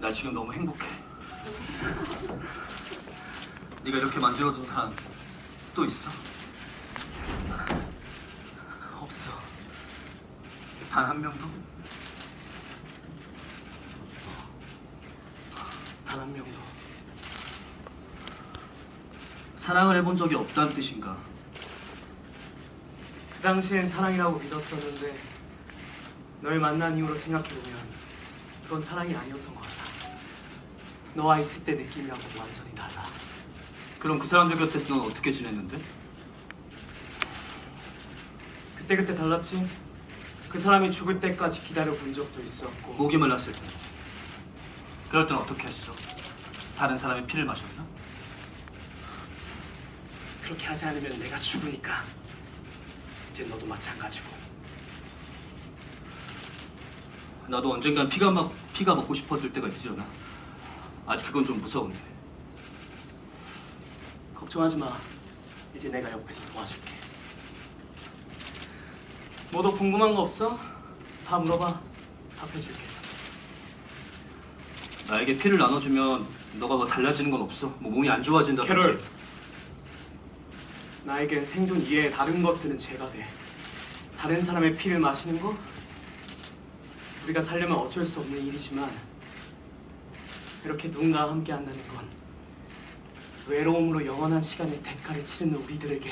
나 지금 너무 행복해. 네가 이렇게 만들어준 사람 또 있어? 없어. 단 한 명도? 단 한 명도. 사랑을 해본 적이 없다는 뜻인가? 그 당시엔 사랑이라고 믿었었는데 널 만난 이후로 생각해보면 그건 사랑이 아니었던 것 같아. 너와 있을 때 느낌이랑은 완전히 달라. 그럼 그 사람들 곁에서 넌 어떻게 지냈는데? 그때그때 달랐지? 그 사람이 죽을 때까지 기다려 본 적도 있었고 목이 말랐을 때. 그럴 땐 어떻게 했어? 다른 사람의 피를 마셨나? 그렇게 하지 않으면 내가 죽으니까 이제 너도 마찬가지고 나도 언젠간 피가 막 피가 먹고 싶어질 때가 있으려나. 아직 그건 좀 무서운데. 걱정하지 마. 이제 내가 옆에서 도와줄게. 뭐 더 궁금한 거 없어? 다 물어봐. 답해줄게. 나에게 피를 나눠주면 너가 뭐 달라지는 건 없어. 뭐 몸이 안 좋아진다든지. 캐롤. 나에겐 생존 이외의 다른 것들은 죄가 돼. 다른 사람의 피를 마시는 거? 우리가 살려면 어쩔 수 없는 일이지만 이렇게 누군가와 함께 한다는 건 외로움으로 영원한 시간의 대가를 치르는 우리들에게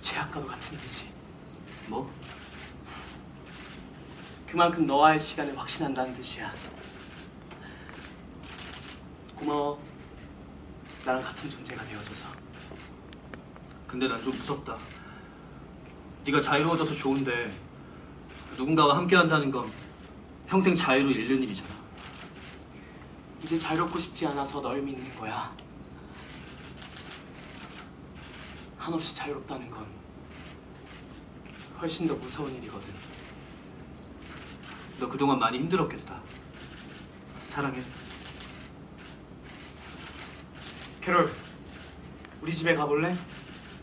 죄악과도 같은 일이지. 뭐? 그만큼 너와의 시간을 확신한다는 뜻이야. 고마워. 나랑 같은 존재가 되어줘서. 근데 난 좀 무섭다. 네가 자유로워져서 좋은데 누군가와 함께 한다는 건 평생 자유로 잃는 일이잖아. 이제 자유롭고 싶지 않아서 널 믿는 거야. 한없이 자유롭다는 건 훨씬 더 무서운 일이거든. 너 그동안 많이 힘들었겠다. 사랑해. 캐롤, 우리 집에 가볼래?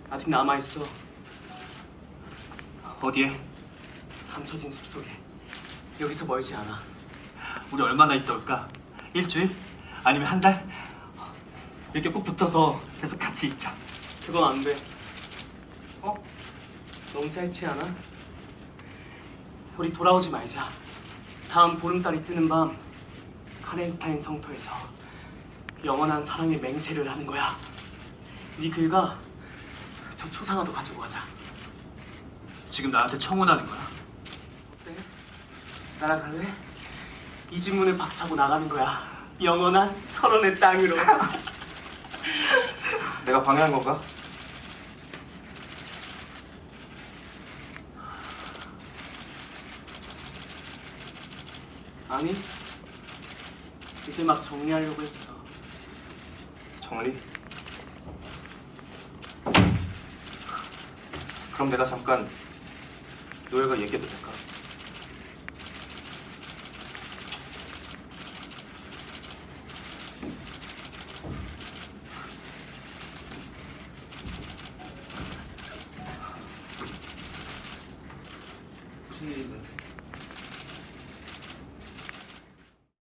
아직 남아있어. 어디에? 감춰진 숲속에. 여기서 멀지 않아. 우리 얼마나 있다 올까? 일주일? 아니면 한 달? 이렇게 꼭 붙어서 계속 같이 있자. 그건 안 돼. 어? 너무 짧지 않아? 우리 돌아오지 말자. 다음 보름달이 뜨는 밤 카렌스타인 성터에서 영원한 사랑의 맹세를 하는 거야. 네 글과 저 초상화도 가지고 가자. 지금 나한테 청혼하는 거야. 어때? 나랑 갈래? 이 집문을 박차고 나가는 거야. 영원한 서론의 땅으로. 내가 방해한 건가? 아니, 이제 막 정리하려고 했어. 정리? 그럼 내가 잠깐 노예가 얘기해도 될까? 这个